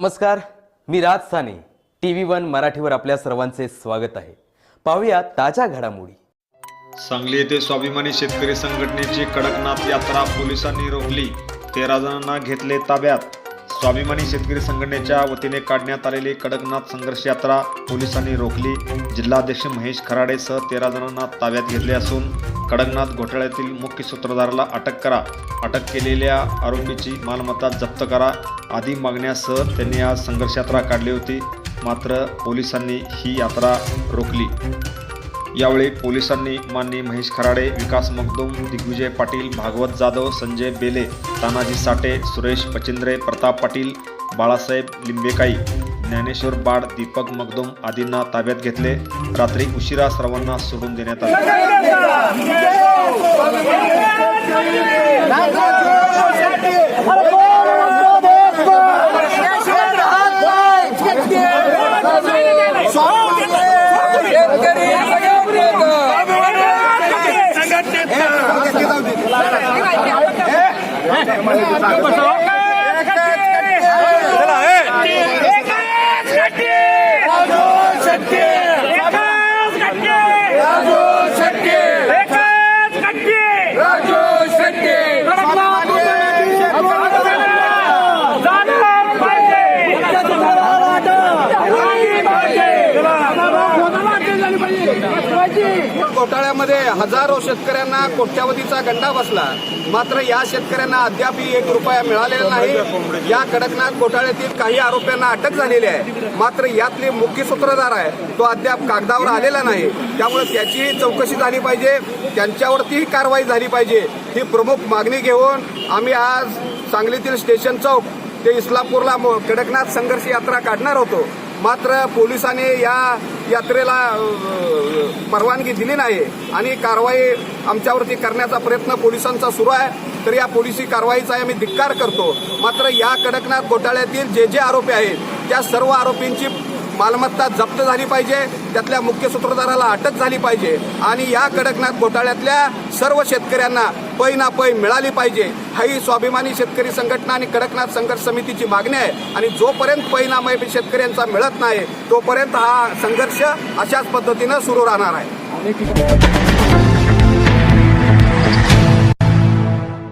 नमस्कार मी Raj Sane. T V one मराठीवर आपल्या सर्वांचे स्वागत आहे. पाहूया ताज्या घडामोडी. सांगली येथे स्वाभिमानी शेतकरी संघटनेची कडकनाथ यात्रा पोलिसांनी रोखली. तेरा जणांना घेतले ताब्यात. स्वाभिमानी शेतकरी संघटनेच्या वतीने काढण्यात आलेली कडकनाथ संघर्ष यात्रा पोलिसांनी रोखली. जिल्हाध्यक्ष महेश खराडेसह तेरा जणांना ताब्यात घेतले असून कडकनाथ घोटाळ्यातील मुख्य सूत्रधाराला अटक करा. अटक केलेल्या आरोपीची मालमत्ता जप्त करा. आदी मागण्यासह त्यांनी आज संघर्ष यात्रा काढली होती. मात्र पोलिसांनी ही यात्रा रोखली. यावेळी पोलिसांनी मान्य महेश खराडे विकास मगदुम दिग्विजय पाटील भागवत जाधव संजय बेले तानाजी साठे सुरेश पचिंद्रे प्रताप पाटील बाळासाहेब लिंबेकाई ज्ञानेश्वर बाड दीपक मगदुम आदींना ताब्यात घेतले रात्री उशिरा सर्वांना सोडून देण्यात आले 哎，我们这个啥？घोटाळ्यामध्ये हजारो शेतकऱ्यांना कोट्यावधीचा गंडा बसला. मात्र या शेतकऱ्यांना अद्यापही एक रुपया मिळालेला नाही. या कडकनाथ घोटाळ्यातील काही आरोपींना अटक झालेली आहे. मात्र यातले मुख्य सूत्रधार आहे. तो अद्याप कागदावर आलेला नाही. त्यामुळे त्याचीही चौकशी झाली पाहिजे. त्यांच्यावरतीही कारवाई झाली पाहिजे. ही प्रमुख मागणी घेऊन आम्ही आज सांगलीतील स्टेशन चौक ते इस्लामपूरला कडकनाथ संघर्ष यात्रा काढणार होतो. मात्र पोलिसांनी या यात्रेला परवानगी दिली नाही आणि कारवाई आमच्यावरती करण्याचा प्रयत्न पोलिसांचा सुरू आहे. तर या पोलिसी कारवाईचा आम्ही धिक्कार करतो. मात्र या कडकनाथ घोटाळ्यातील जे जे आरोपी आहेत त्या सर्व आरोपींची मालमत्ता जप्त झाली पाहिजे त्यातल्या मुख्य सूत्रधाराला अटक झाली पाहिजे आणि या कडकनाथ घोटाळ्यातल्या सर्व शेतकऱ्यांना पै ना पै मिळाली पाहिजे. ही स्वाभिमानी शेतकरी संघटना आणि कडकनाथ संघर्ष समितीची मागणी आहे आणि जोपर्यंत पै ना शेतकऱ्यांचा मिळत नाही तोपर्यंत हा संघर्ष अशाच पद्धतीनं सुरू राहणार आहे.